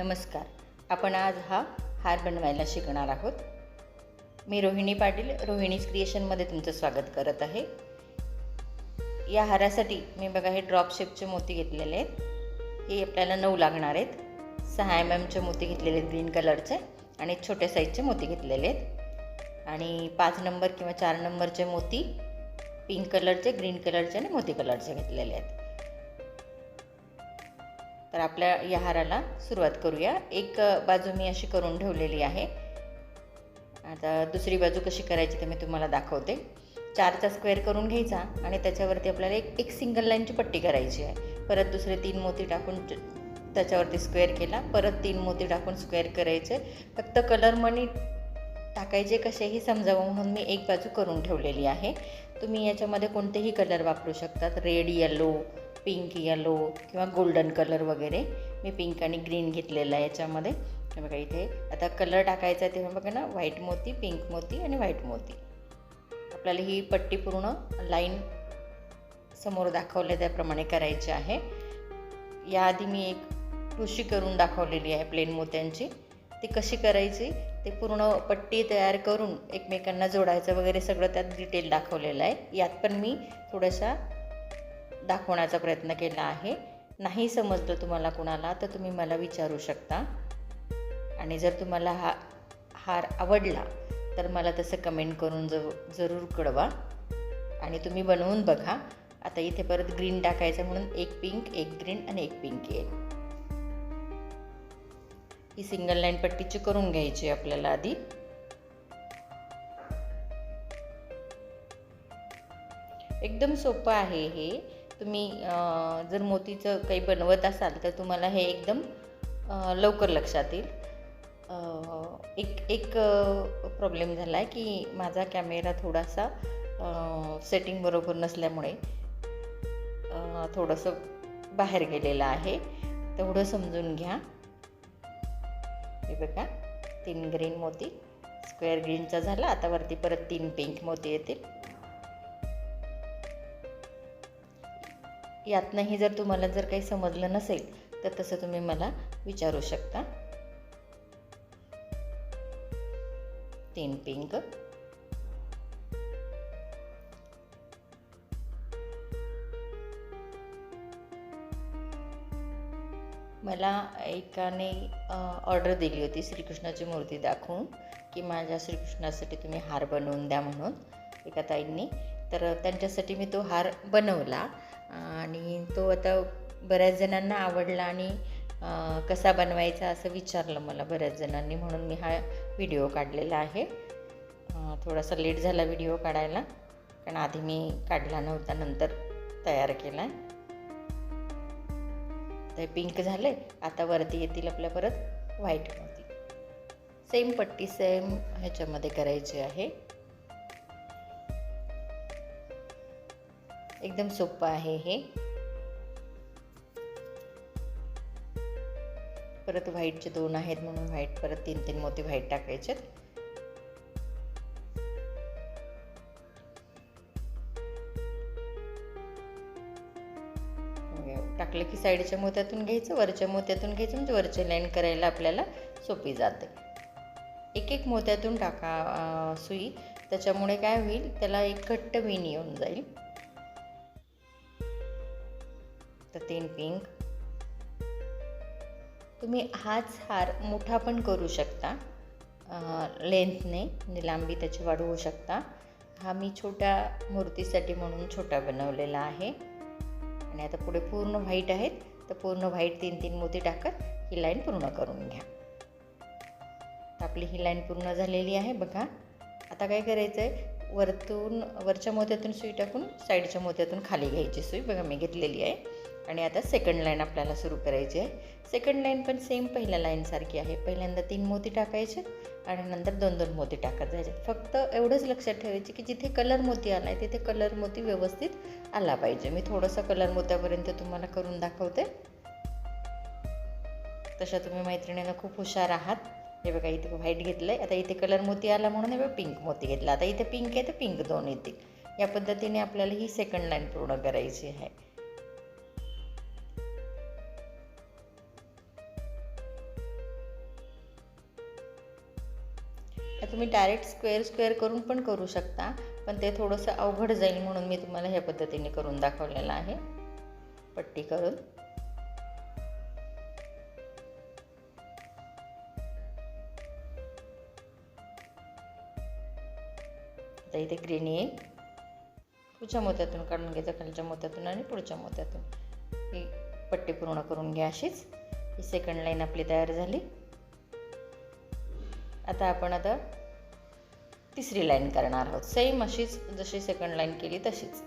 नमस्कार. आपण आज हा हार बनवायला शिकणार आहोत. मी रोहिणी पाटील रोहिणीज क्रिएशनमध्ये तुमचं स्वागत करत आहे. या हारासाठी मी बघा हे ड्रॉप शेपचे मोती घेतलेले आहेत. हे आपल्याला नऊ लागणार आहेत. सहा एम एमचे मोती घेतलेले आहेत ग्रीन कलरचे आणि छोट्या साईजचे मोती घेतलेले आहेत. आणि पाच नंबर किंवा चार नंबरचे मोती पिंक कलरचे ग्रीन कलरचे आणि मोती कलरचे घेतलेले आहेत. तर आपल्या या हाराला सुरुवात करूया. एक बाजू मी अशी करून ठेवलेली आहे. आता दुसरी बाजू कशी करायची ते मी तुम्हाला दाखवते. चारचा स्क्वेअर करून घ्यायचा आणि त्याच्यावरती आपल्याला एक एक सिंगल लाईनची पट्टी करायची आहे. परत दुसरे तीन मोती टाकून त्याच्यावरती स्क्वेअर केला. परत तीन मोती टाकून स्क्वेअर करायचे. फक्त कलर मनी टाकायचे कसेही समजावं म्हणून मी एक बाजू करून ठेवलेली आहे. तुम्ही याच्यामध्ये कोणतेही कलर वापरू शकतात. रेड येलो पिंक येलो किंवा गोल्डन कलर वगैरे मी पिंक आणि ग्रीन घेतलेला आहे याच्यामध्ये. बघा इथे. आता कलर टाकायचा आहे तेव्हा बघा ना व्हाईट मोती पिंक मोती आणि व्हाईट मोती. आपल्याला ही पट्टी पूर्ण लाईन समोर दाखवल्या त्याप्रमाणे करायची आहे. याआधी मी एक ठुशी करून दाखवलेली आहे प्लेन मोत्यांची. ती कशी करायची? ते पूर्ण पट्टी तयार करून एकमेकांना जोडायचं वगैरे सगळं त्यात डिटेल दाखवलेलं आहे. यात पण मी थोड्याशा दाखवण्याचा प्रयत्न केला आहे. नाही समजलं तुम्हाला कुणाला तर तुम्ही मला विचारू शकता. आणि जर तुम्हाला हा हार आवडला तर मला तसं कमेंट करून ज जरूर कळवा. आणि तुम्ही बनवून बघा. आता इथे परत ग्रीन टाकायचं म्हणून एक पिंक एक ग्रीन आणि एक पिंक येईल. ही सिंगल लाईन पट्टीची करून घ्यायची आपल्याला आधी. एकदम सोपं आहे हे. तुम्ही जर मोतीचं काही बनवत असाल तर तुम्हाला हे एकदम लवकर लक्षात येईल. एक एक प्रॉब्लेम झाला आहे की माझा कॅमेरा थोडासा सेटिंग बरोबर नसल्यामुळे थोडंसं बाहेर गेलेलं आहे. तेवढं समजून घ्या. हे बघा तीन ग्रीन मोती स्क्वेअर ग्रीनचा झाला. आता वरती परत तीन पिंक मोती येतील. यातनंही जर तुम्हाला जर काही समजलं नसेल तर तसं तुम्ही मला विचारू शकता. तीन पिंक. मला एकाने ऑर्डर दिली होती श्रीकृष्णाची मूर्ती दाखवून की माझ्या श्रीकृष्णासाठी तुम्ही हार बनवून द्या म्हणून एका ताईंनी. तर त्यांच्यासाठी मी तो हार बनवला. आणि तो आता बऱ्याच जणांना आवडला आणि कसा बनवायचा असं विचारलं मला बऱ्याच जणांनी म्हणून मी हा व्हिडिओ काढलेला आहे. थोडासा लेट झाला व्हिडिओ काढायला कारण आधी मी काढला नव्हता नंतर तयार केला. आहे तर पिंक झाले आता वरती येतील आपल्या परत व्हाईटमध्ये सेम पट्टी सेम ह्याच्यामध्ये करायची आहे. एकदम सोपं आहे हे. परत व्हाईटचे दोन आहेत म्हणून व्हाईट परत तीन तीन मोती व्हाईट टाकायचे टाकलं की साईडच्या मोत्यातून घ्यायचं वरच्या मोत्यातून घ्यायचं म्हणजे वरचे लाईन करायला आपल्याला सोपी जाते. एक एक मोत्यातून टाका सुई. त्याच्यामुळे काय होईल त्याला एक घट्ट विण येऊन जाईल. तर तीन पिंक तुम्ही हाच हार मोठा पण करू शकता. लेंथने म्हणजे लांबी त्याची वाढवू शकता. हा मी छोट्या मूर्तीसाठी म्हणून छोटा बनवलेला आहे. आणि आता पुढे पूर्ण व्हाईट आहेत. तर पूर्ण व्हाईट तीन तीन मोती टाकत ही लाईन पूर्ण करून घ्या. आपली ही लाईन पूर्ण झालेली आहे बघा. आता काय करायचं आहे वरतून वरच्या मोत्यातून सुई टाकून साईडच्या मोत्यातून खाली घ्यायची सुई. बघा मी घेतलेली आहे. आणि आता सेकंड लाईन आपल्याला सुरू करायची आहे सेकंड लाईन पण सेम पहिल्या लाईनसारखी आहे. पहिल्यांदा तीन मोती टाकायचे आणि नंतर दोन दोन मोती टाकत जायचे. फक्त एवढंच लक्षात ठेवायचे की जिथे कलर मोती आला आहे तिथे कलर मोती व्यवस्थित आला पाहिजे. मी थोडंसं कलर मोत्यापर्यंत तुम्हाला करून दाखवते. तशा तुम्ही मैत्रिणीनं खूप हुशार आहात. हे बघा इथे व्हाईट घेतलं आहे आता इथे कलर मोती आला म्हणून हे बघा पिंक मोती घेतला. आता इथे पिंक आहे तर पिंक दोन येतील. या पद्धतीने आपल्याला ही सेकंड लाईन पूर्ण करायची आहे. तुम्ही डायरेक्ट स्क्वेअर स्क्वेअर करून पण करू शकता पण ते थोडंसं अवघड जाईल म्हणून मी तुम्हाला ह्या पद्धतीने करून दाखवलेलं आहे. पट्टी करून. आता इथे ग्रीन येईल. पुढच्या मोत्यातून काढून घ्यायचं खालच्या मोत्यातून आणि पुढच्या मोत्यातून. ही पट्टी पूर्ण करून घ्या अशीच. ही सेकंड लाईन आपली तयार झाली. आता आपण आता तिसरी लाईन करणार आहोत. सेम अशीच जशी सेकंड लाईन केली तशीच.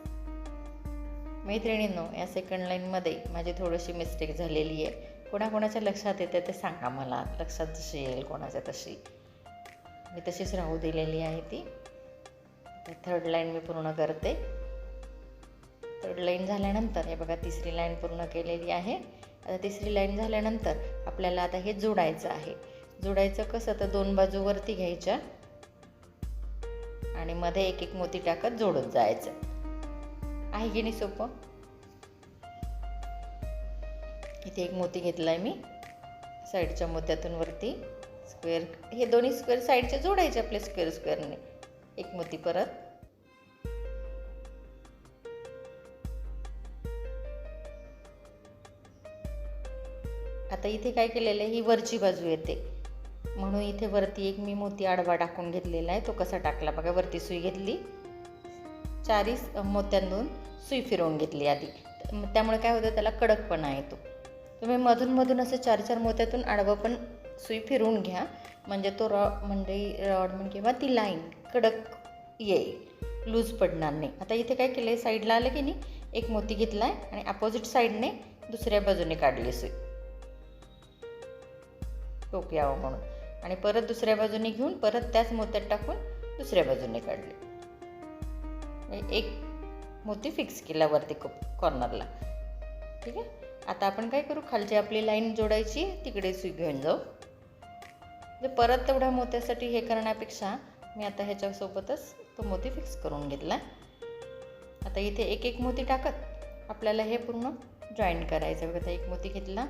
मैत्रिणींनो या सेकंड लाईनमध्ये माझी थोडीशी मिस्टेक झालेली आहे. कोणाकोणाच्या लक्षात येते ते सांगा मला. लक्षात जशी येईल कोणाच्या तशी. मी तशीच राहू दिलेली आहे ती. थर्ड लाईन मी पूर्ण करते. थर्ड लाईन झाल्यानंतर हे बघा तिसरी लाईन पूर्ण केलेली आहे. आता तिसरी लाईन झाल्यानंतर आपल्याला आता हे जोडायचं आहे. जोडायचं कसं? तर दोन बाजू वरती घ्यायच्या. आणि मध्ये एक एक मोती टाकत जोडत जायचं. आहे की नाही सोपं? इथे एक मोती घेतला आहे मी. साईडच्या मोत्यातून वरती स्क्वेअर हे दोन्ही स्क्वेअर साईडचे जोडायचे आपले स्क्वेअर स्क्वेअरने. एक मोती परत. आता इथे काय केलेलं आहे? ही वरची बाजू येते. म्हणून इथे वरती एक मी मोती आडवा टाकून घेतलेला आहे. तो कसा टाकला बघा वरती सुई घेतली. चारी मोत्यांतून सुई फिरवून घेतली आधी. त्यामुळे काय होतं त्याला कडकपणा येतो. तुम्ही मधून मधून असं चार चार मोत्यातून आडवं पण सुई फिरवून घ्या. म्हणजे तो रॉ म्हणजे रॉड म्हण किंवा ती लाईन कडक येईल. लूज पडणार नाही. आता इथे काय केलं आहे साईडला आलं की नाही एक मोती घेतला आहे आणि अपोजिट साईडने दुसऱ्या बाजूने काढली सुई. टोक यावं म्हणून. आणि परत दुसऱ्या बाजूने घेऊन परत त्याच मोत्यात टाकून दुसऱ्या बाजूने काढले. म्हणजे एक मोती फिक्स केला वरती कॉर्नरला ठीक आहे? आता आपण काय करू? खालची आपली लाईन जोडायची तिकडे सुई घेऊन जाऊ. म्हणजे परत तेवढ्या मोत्यासाठी हे करण्यापेक्षा मी आता ह्याच्यासोबतच तो मोती फिक्स करून घेतला. आता इथे एक एक मोती टाकत आपल्याला हे पूर्ण जॉईंट करायचं बघा एक मोती घेतला.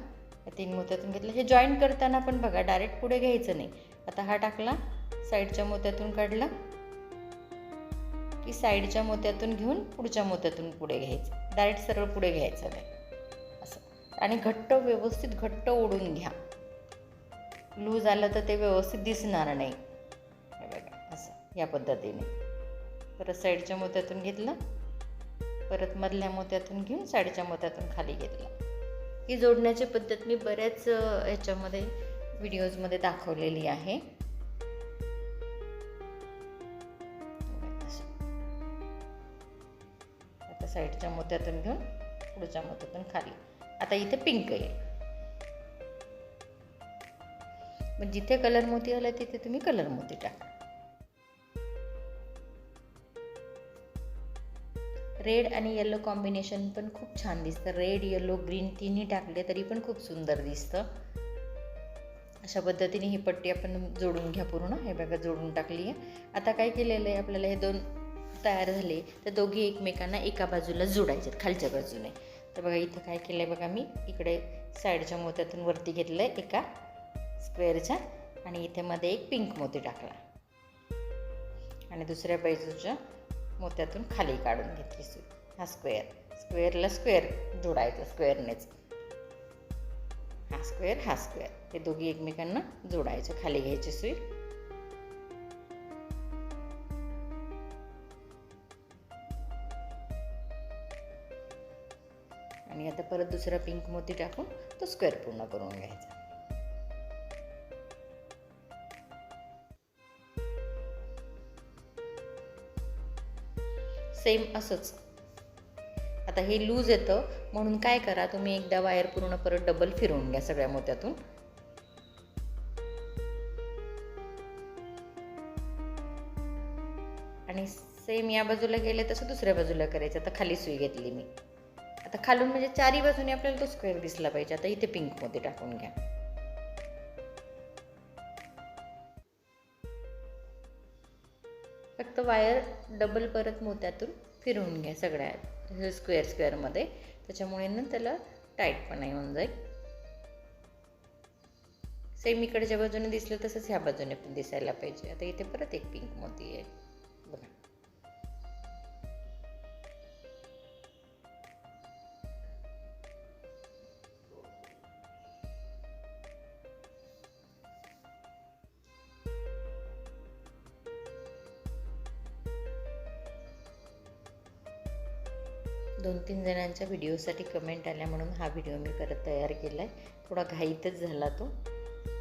तीन मोत्यातून घेतलं. हे जॉईंट करताना पण बघा डायरेक्ट पुढे घ्यायचं नाही. आता हा टाकला साईडच्या मोत्यातून काढला. की साईडच्या मोत्यातून घेऊन पुढच्या मोत्यातून पुढे घ्यायचं. डायरेक्ट सरळ पुढे घ्यायचं नाही. असं. आणि घट्ट व्यवस्थित घट्ट ओढून घ्या. लूज आलं तर ते व्यवस्थित दिसणार नाही. हे बघा असं. या पद्धतीने. परत साईडच्या मोत्यातून घेतलं. परत मधल्या मोत्यातून घेऊन साईडच्या मोत्यातून खाली घेतलं. ही जोडण्याची पद्धत मी बऱ्याच ह्याच्यामध्ये व्हिडिओजमध्ये दाखवलेली आहे. आता साईडच्या मोत्यातून घेऊन पुढच्या मोत्यातून खाली. आता इथे पिंक येईल मग जिथे कलर मोती आला तिथे तुम्ही कलर मोती टाका. रेड आणि येलो कॉम्बिनेशन पण खूप छान दिसतं. रेड येलो ग्रीन तिन्ही टाकले तरी पण खूप सुंदर दिसतं. अशा पद्धतीने ही पट्टी आपण जोडून घ्या पूर्ण. हे बघा जोडून टाकली आहे. आता काय केलेलं आहे आपल्याला? हे दोन तयार झाले. तर दोघी एकमेकांना एका बाजूला जोडायचे खालच्या बाजूने. तर बघा इथं काय केलं आहे बघा मी? इकडे साईडच्या मोत्यातून वरती घेतलं आहे एका स्क्वेअरच्या आणि इथे मध्ये एक पिंक मोती टाकला. आणि दुसऱ्या बाजूच्या मोत्यातून खाली काढून घेतली सुई. हा स्क्वेअर स्क्वेअरला स्क्वेअर जोडायचं. स्क्वेअरनेच हा स्क्वेअर हा स्क्वेअर हे दोघी एकमेकांना जोडायचं. खाली घ्यायची सुई. आणि आता परत दुसरा पिंक मोती टाकून तो स्क्वेअर पूर्ण करून घ्यायचा. सेम असंच. आता हे लूज येतं म्हणून काय करा तुम्ही एकदा वायर पूर्ण परत डबल फिरवून घ्या सगळ्या मोत्यातून. आणि सेम या बाजूला गेले तसं दुसऱ्या बाजूला करायचं आता खाली सुई घेतली मी. आता खालून म्हणजे चारी बाजूने आपल्याला तो स्क्वेअर दिसला पाहिजे आता इथे पिंकमध्ये टाकून घ्या. फक्त वायर डबल परत मोत्यातून फिरवून घ्या सगळ्या स्क्वेअर स्क्वेअरमध्ये त्याच्यामुळे ना त्याला टाईट पण येऊन जाईल. सेम इकडच्या बाजूने दिसलं तसंच ह्या बाजूने पण दिसायला पाहिजे. आता इथे परत एक पिंक मोती आहे. दोन तीन जणांच्या व्हिडिओसाठी कमेंट आल्या म्हणून हा व्हिडिओ मी परत तयार केला आहे थोडा घाईतच झाला तो.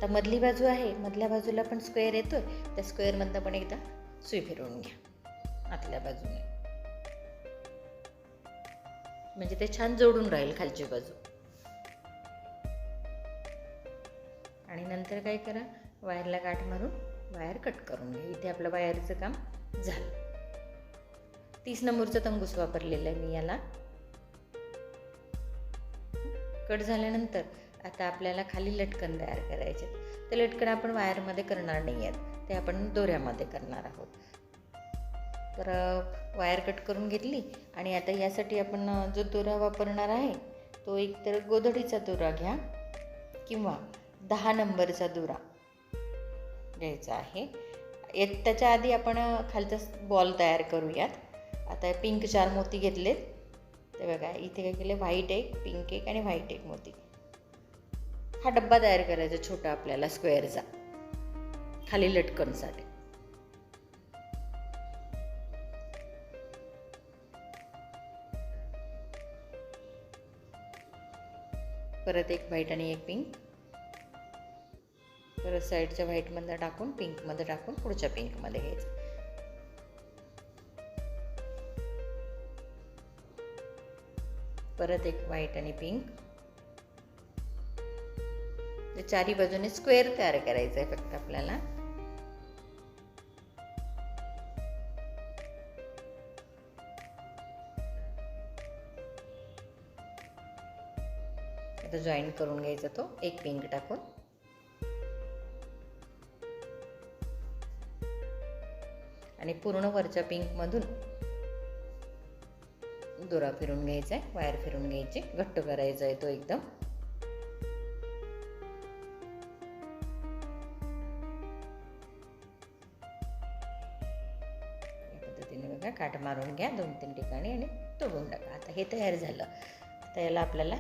तर मधली बाजू आहे. मधल्या बाजूला पण स्क्वेअर येतो आहे त्या स्क्वेअरमधनं पण एकदा सुई फिरवून घ्या. आतल्या बाजूने. म्हणजे ते छान जोडून राहील खालची बाजू. आणि नंतर काय करा? वायरला गाठ मारून वायर कट करून घ्या. इथे आपलं वायरचं काम झालं. तीस नंबरचा तंबूस वापरलेला आहे मी याला. कट झाल्यानंतर आता आपल्याला खाली लटकन तयार करायचे ते लटकन आपण वायरमध्ये करणार नाही आहेत. ते आपण दोऱ्यामध्ये करणार आहोत. तर वायर कट करून घेतली आणि आता यासाठी आपण जो दोरा वापरणार आहे तो एक तर गोधडीचा दोरा घ्या किंवा दहा नंबरचा दोरा घ्यायचा आहे. त्याच्या आधी आपण खालचा बॉल तयार करूयात. आता पिंक चार मोती घेतलेत. ते बघा इथे काय केले व्हाईट एक पिंक एक आणि व्हाईट एक मोती. हा डब्बा तयार करायचा छोटा आपल्याला स्क्वेअरचा खाली लटकनसाठी परत एक व्हाईट आणि एक पिंक परत साईडच्या व्हाईटमध्ये टाकून पिंकमध्ये टाकून पुढच्या पिंकमध्ये घ्यायचं. परत एक व्हाईट आणि पिंक. चारी बाजूने स्क्वेअर तयार करायचं आहे फक्त आपल्याला. आता जॉईन करून घ्यायचा तो. एक पिंक टाकून. आणि पूर्ण वरच्या पिंकमधून दोरा फिरून घ्यायचा आहे वायर फिरून घ्यायची घट्ट करायचा आहे तो एकदम. पद्धतीने बघा काठ मारून घ्या दोन तीन ठिकाणी आणि तोडून टाका. आता हे तयार झालं. आता याला आपल्याला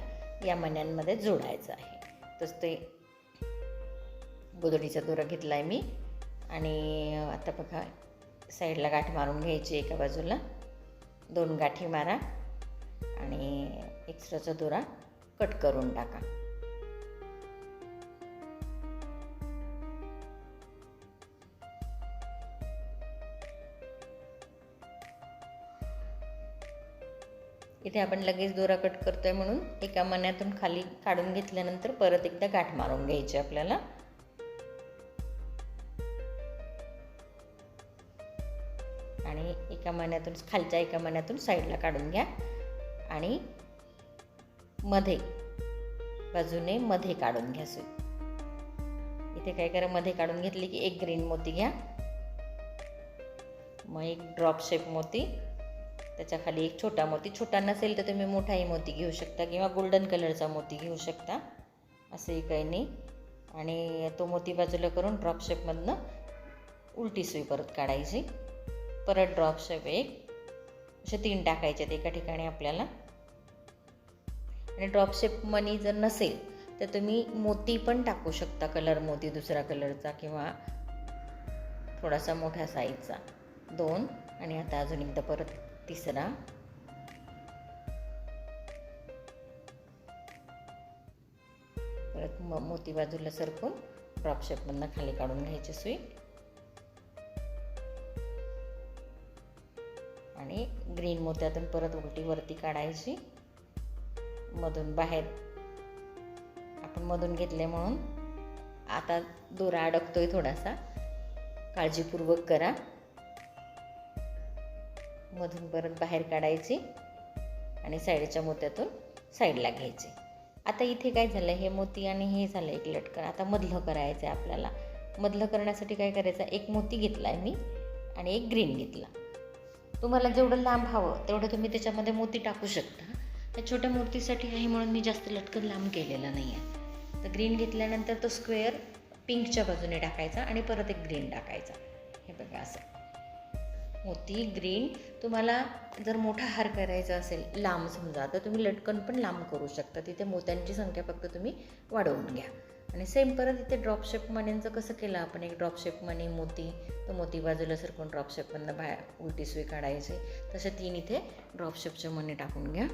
या मण्यांमध्ये जोडायचं आहे. तसं ते गोदडीचा दोरा घेतला आहे मी. आणि आता बघा साईडला गाठ मारून घ्यायची एका बाजूला. दोन गाठी मारा. आणि एक्स्ट्राचा दोरा कट करून टाका. इथे आपण लगेच दोरा कट करतोय म्हणून एका मण्यातून खाली काढून घेतल्यानंतर परत एकदा गाठ मारून घ्यायची आपल्याला. आणि एका मण्यातून खालच्या एका मण्यातून साईडला काढून घ्या. आणि मध्ये बाजूने मध्ये काढून घ्या सुई. इथे काय करा मध्ये काढून घेतली की एक ग्रीन मोती घ्या. मग एक ड्रॉप शेप मोती त्याच्याखाली एक छोटा मोती. छोटा नसेल तर तुम्ही मोठाही मोती घेऊ शकता किंवा गोल्डन कलरचा मोती घेऊ शकता. असंही काही नाही. आणि तो मोती बाजूला करून ड्रॉप शेपमधनं उलटी सुई परत काढायची. परत ड्रॉप शेप एक असे तीन टाकायचे एका ठिकाणी आपल्याला. आणि ड्रॉपशेप मनी जर नसेल तर तुम्ही मोती पण टाकू शकता कलर मोती दुसरा कलरचा किंवा थोडासा मोठ्या साईजचा दोन आणि आता अजून एकदा परत तिसरा. परत म मोती बाजूला सरकून ड्रॉपशेपमधनं खाली काढून घ्यायची सुई. आणि ग्रीन मोत्यातून परत उलटी वरती काढायची. मधून बाहेर. आपण मधून घेतले म्हणून. आता दोरा अडकतोय थोडासा. काळजीपूर्वक करा. मधून परत बाहेर काढायची आणि साईडच्या मोत्यातून साईडला घ्यायचे. आता इथे काय झालं हे मोती आणि हे झालं एक लटकन. आता मधलं करायचं आहे आपल्याला. मधलं करण्यासाठी काय करायचं? एक मोती घेतला आहे मी आणि एक ग्रीन घेतला. तुम्हाला जेवढं लांब हवं तेवढं तुम्ही त्याच्यामध्ये मोती टाकू शकता. त्या छोट्या मूर्तीसाठी आहे म्हणून मी जास्त लटकन लांब केलेला नाही आहे तर ग्रीन घेतल्यानंतर तो स्क्वेअर पिंकच्या बाजूने टाकायचा आणि परत एक ग्रीन टाकायचा. हे बघा असं. मोती ग्रीन तुम्हाला जर मोठा हार करायचा असेल लांब समजा तर तुम्ही लटकन पण लांब करू शकता. तिथे मोत्यांची संख्या फक्त तुम्ही वाढवून घ्या. आणि सेम परत इथे ड्रॉप शेप मण्यांचं कसं केलं आपण? एक ड्रॉप शेप मणी मोती. तर मोती बाजूला सरकून ड्रॉप शेपमधनं बाहेर उलटी सुई काढायची. तसे तीन इथे ड्रॉप शेपचे मणी टाकून घ्या.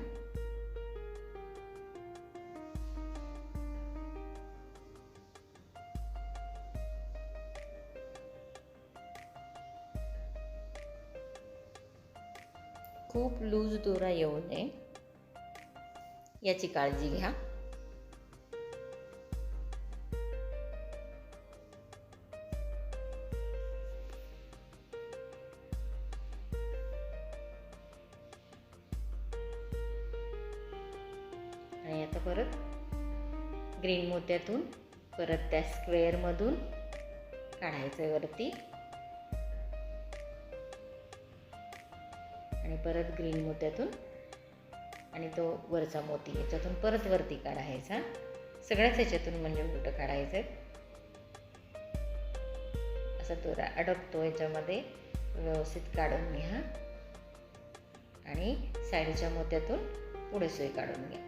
खूप लूज दोरा येऊ नये. याची काळजी घ्या. आणि आता परत ग्रीन मोत्यातून परत त्या स्क्वेअरमधून काढायचं वरती. आणि परत ग्रीन मोत्यातून आणि तो वरचा मोती याच्यातून परत वरती काढायचा. सगळ्याच याच्यातून म्हणजे उलटं काढायचं. असा तो अडकतो याच्यामध्ये. व्यवस्थित काढून घ्या. आणि साईडच्या मोत्यातून पुढे सुई काढून घ्या.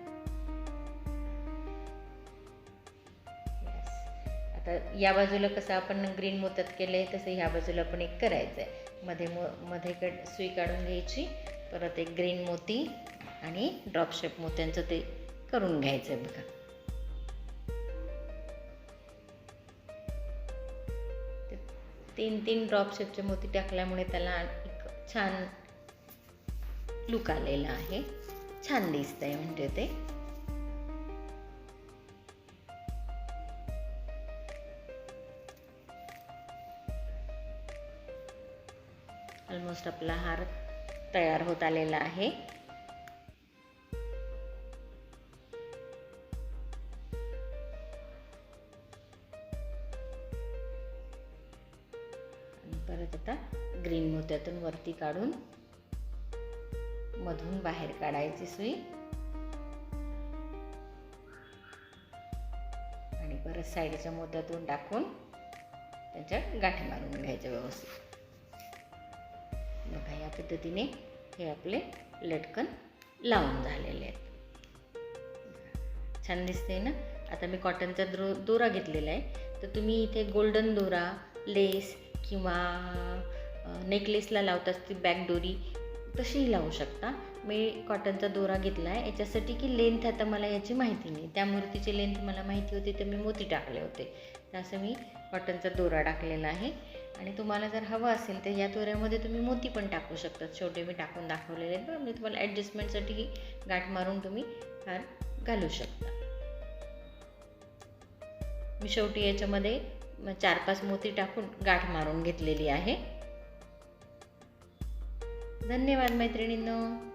आता या बाजूला कसं आपण ग्रीन मोत्यात केलं आहे तसं ह्या बाजूला पण एक करायचं आहे मध्ये मो मध्ये कड सुई काढून घ्यायची. परत एक ग्रीन मोती आणि ड्रॉप शेप मोत्यांचं ते करून घ्यायचं आहे बघा तीन तीन ड्रॉप शेपचे मोती टाकल्यामुळे त्याला एक छान लुक आलेला आहे. छान दिसतंय म्हणजे ते. ऑलमोस्ट आपला हार तयार होत आलेला आहे. परत आता ग्रीन मोत्यातून वरती काढून मधून बाहेर काढायची सुई. आणि परत साईडच्या मोत्यातून टाकून त्याच्या गाठी मारून घ्यायच्या व्यवस्थित. पद्धतीने हे आपले लटकन लावून झालेले आहेत. छान दिसते ना? आता मी कॉटनचा द्रो दोरा घेतलेला आहे. तर तुम्ही इथे गोल्डन दोरा लेस किंवा नेकलेसला लावतात ती बॅक दोरी तशीही लावू शकता. मी कॉटनचा दोरा घेतला आहे याच्यासाठी की लेंथ आता मला याची माहिती नाही. त्या मूर्तीची लेंथ मला माहिती होती तर मी मोती टाकले होते. तर असं मी कॉटनचा दोरा टाकलेला आहे. आणि तुम्हाला जर हवं असेल तर या तोऱ्यामध्ये तुम्ही मोती पण टाकू शकता. छोटे मी टाकून दाखवलेले आहेत बरं. मी तुम्हाला ॲडजस्टमेंटसाठी गाठ मारून तुम्ही हार घालू शकता. मी शेवटी याच्यामध्ये चार पाच मोती टाकून गाठ मारून घेतलेली आहे. धन्यवाद मैत्रिणींनो.